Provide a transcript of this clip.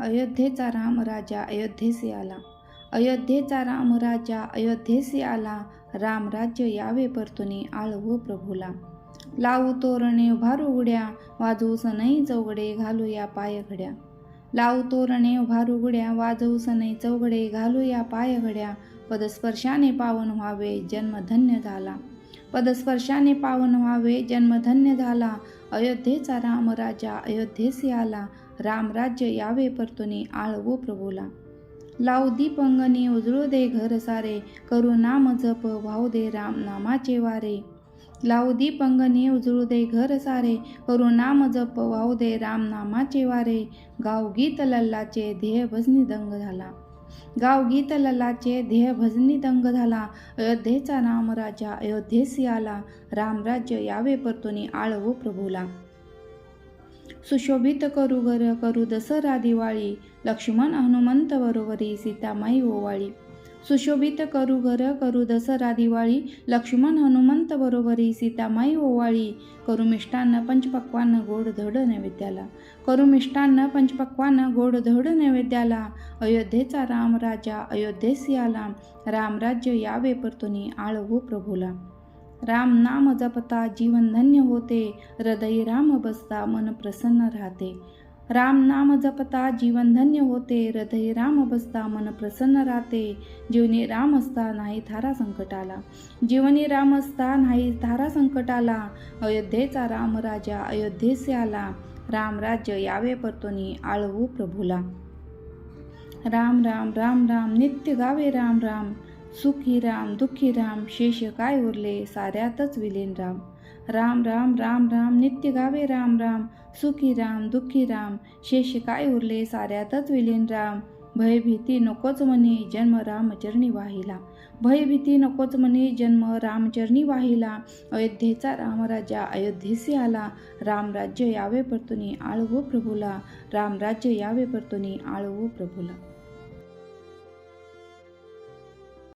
अयोध्येचा राम राजा अयोध्येसे आला. अयोध्येचा राम राजा अयोध्येसे आला. राम राज्य यावे परतुनी आळवो प्रभूला. लावू तोरणे उभारू उड्या वाजवू सनई चौघडे घालूया पाय घड्या. लावू तोरणे उभारू गुड्या वाजवू सनई चौघडे घालूया पाय घड्या. पदस्पर्शाने पावन व्हावे जन्म धन्य झाला. पदस्पर्शाने पावन व्हावे जन्म धन्य झाला. अयोध्येचा राम राजा अयोध्येसी आला. रामराज्य यावे परतुनी आळवो प्रभूला. लाऊ दीपंगनी उजळू दे घर सारे करू नाम जप वाहू दे राम नामाचे वारे. लाऊ दीप उजळू दे घर सारे करू नाम जप वाहू दे राम नामाचे वारे. गाव गीत लल्लाचे ध्येय भजनी दंग झाला. गाव गीत लल्लाचे ध्येय भजनी दंग झाला. अयोध्येचा राम राजा अयोध्येसी आला. रामराज्य यावे परतुनी आळवो प्रभूला. सुशोभित करू घर करू दसरा दिवाळी लक्ष्मण हनुमंत बरोबरी सीतामाई ओवाळी. सुशोभित करू घर करू दसरा दिवाळी लक्ष्मण हनुमंत बरोबरी सीतामाई ओवाळी. करू मिष्टान्न पंचपक्वान गोड धड नैवेद्याला. करू मिष्टान्न पंचपक्वान गोड धड नैवेद्याला. अयोध्येचा राम राजा अयोध्येस याला. रामराज्य यावे परतुनी आळवो प्रभूला. राम नाम जपता जीवन धन्य होते हृदयी राम बसता मन प्रसन्न राहते. राम नाम जपता जीवन धन्य होते हृदयी राम बसता मन प्रसन्न राहते. जीवनी राम असता नाही थारा संकटाला. जीवनी राम असता नाही थारा संकटाला. अयोध्येचा राम राजा अयोध्येसे आला. राम राज्य यावे परतोनी आळवू प्रभूला. राम राम राम राम नित्य गावे राम राम. सुखी राम दुःखी राम शेष काय उरले? साऱ्यातच विलीन राम. राम राम राम राम नित्य गावे राम राम. सुखी राम दुःखी राम शेष काय उरले? साऱ्यातच विलीन राम. भयभीती नकोच म्हणे जन्म रामचरणी वाहिला. भयभीती नकोच म्हणे जन्म रामचरणी वाहिला. अयोध्येचा रामराजा अयोध्येसी आला. रामराज्य यावे परतुनी आळवो प्रभूला. रामराज्य यावे परतुनी आळवो प्रभूला.